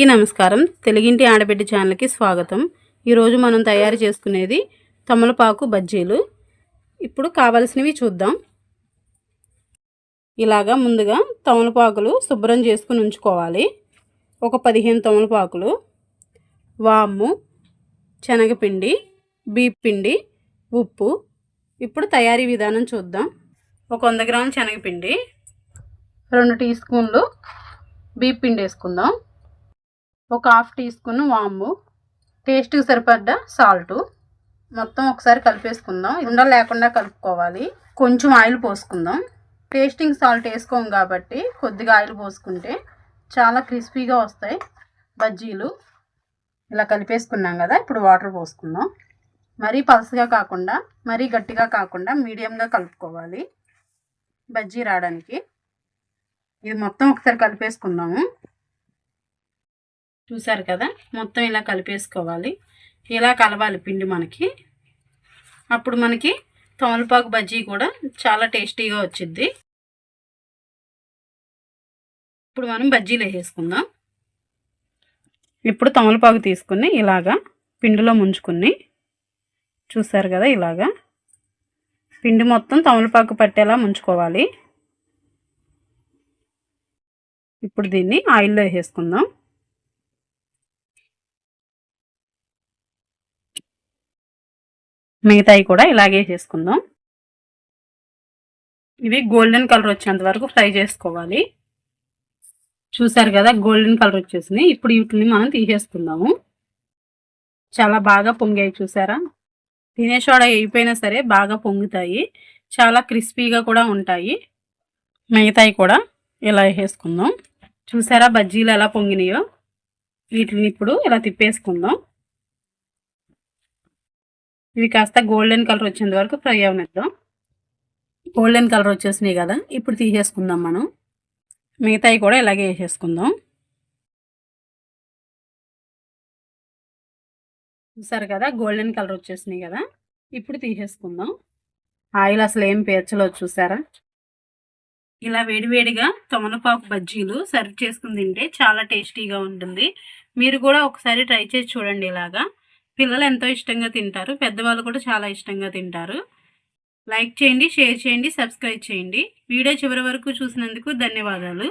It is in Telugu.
ఈ నమస్కారం. తెలుగింటి ఆడబిడ్డ ఛానల్కి స్వాగతం. ఈరోజు మనం తయారు చేసుకునేది తమలపాకు బజ్జీలు. ఇప్పుడు కావలసినవి చూద్దాం. ఇలాగా ముందుగా తమలపాకులు శుభ్రం చేసుకుని ఉంచుకోవాలి. ఒక పదిహేను తమలపాకులు. వాము శనగపిండి బీప్ పిండి ఉప్పు. ఇప్పుడు తయారీ విధానం చూద్దాం. ఒక వంద గ్రాముల శనగపిండి రెండు టీ స్పూన్లు బీప్ పిండి వేసుకుందాం. ఒక హాఫ్ టీ స్పూన్ వాము టేస్ట్కి సరిపడ్డ సాల్టు. మొత్తం ఒకసారి కలిపేసుకుందాం. ఉండలు లేకుండా కలుపుకోవాలి. కొంచెం ఆయిల్ పోసుకుందాం. టేస్టింగ్ సాల్ట్ వేసుకోం కాబట్టి కొద్దిగా ఆయిల్ పోసుకుంటే చాలా క్రిస్పీగా వస్తాయి బజ్జీలు. ఇలా కలిపేసుకున్నాం కదా ఇప్పుడు వాటర్ పోసుకుందాం. మరీ పలసగా కాకుండా మరీ గట్టిగా కాకుండా మీడియంగా కలుపుకోవాలి బజ్జీ రావడానికి. ఇది మొత్తం ఒకసారి కలిపేసుకుందాము. చూసారు కదా? మొత్తం ఇలా కలిపేసుకోవాలి. ఇలా కలవాలి పిండి మనకి. అప్పుడు మనకి తమలపాకు బజ్జీ కూడా చాలా టేస్టీగా వచ్చింది ఇప్పుడు మనం బజ్జీలు వేసేసుకుందాం. ఇప్పుడు తమలపాకు తీసుకుని ఇలాగా పిండిలో ముంచుకుని చూసారు కదా ఇలాగా? పిండి మొత్తం తమలపాకు పట్టేలా ముంచుకోవాలి. ఇప్పుడు దీన్ని ఆయిల్లో వేసేసుకుందాం. మిగతాయి కూడా ఇలాగే చేసుకుందాం. ఇవి గోల్డెన్ కలర్ వచ్చేంత వరకు ఫ్రై చేసుకోవాలి. చూసారు కదా గోల్డెన్ కలర్ వచ్చేసినాయి ఇప్పుడు వీటిని మనం తీసేసుకుందాము. చాలా బాగా పొంగాయి చూసారా? తినే సోడా అయిపోయినా సరే బాగా పొంగుతాయి. చాలా క్రిస్పీగా కూడా ఉంటాయి. మిగతాయి కూడా ఇలా వేసేసుకుందాం చూసారా బజ్జీలు ఎలా పొంగినాయో? వీటిని ఇప్పుడు ఇలా తిప్పేసుకుందాం. ఇవి కాస్త గోల్డెన్ కలర్ వచ్చేంత వరకు ఫ్రై అవనిద్దాం. గోల్డెన్ కలర్ వచ్చేసినాయి కదా ఇప్పుడు తీసేసుకుందాం మనం. మిగతాయి కూడా ఇలాగే వేసేసుకుందాం. చూసారు కదా గోల్డెన్ కలర్ వచ్చేసినాయి కదా ఇప్పుడు తీసేసుకుందాం. ఆయిల్ అసలు ఏం పేర్చలేదు చూసారా? ఇలా వేడివేడిగా తమలపాకు బజ్జీలు సర్వ్ చేసుకుని తింటే చాలా టేస్టీగా ఉంటుంది. మీరు కూడా ఒకసారి ట్రై చేసి చూడండి ఇలాగా. పిల్లలు ఎంతో ఇష్టంగా తింటారు. పెద్దవాళ్ళు కూడా చాలా ఇష్టంగా తింటారు. లైక్ చేయండి షేర్ చేయండి సబ్స్క్రైబ్ చేయండి. వీడియో చివరి వరకు చూసినందుకు ధన్యవాదాలు.